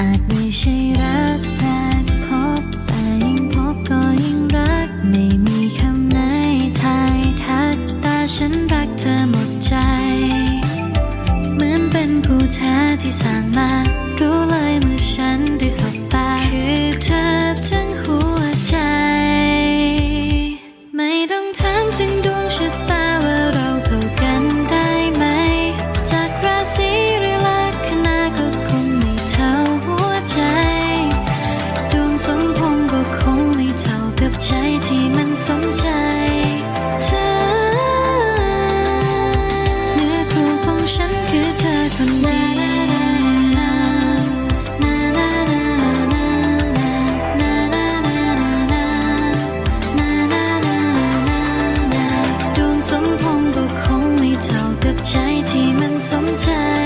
อาจไม่ใช่รักแต่พบแต่ยิ่งพบก็ยิ่งรัก ไม่มีคำไหนทายทักต่ฉันรักเธอหมดใจ เหมือนเป็นผู้แท้ที่สร้งมา รู้เลยมือฉันได้สบตา คือเธอทั้งหัวใจ ไม่ต้องถามถึงดวงชะตา sunshine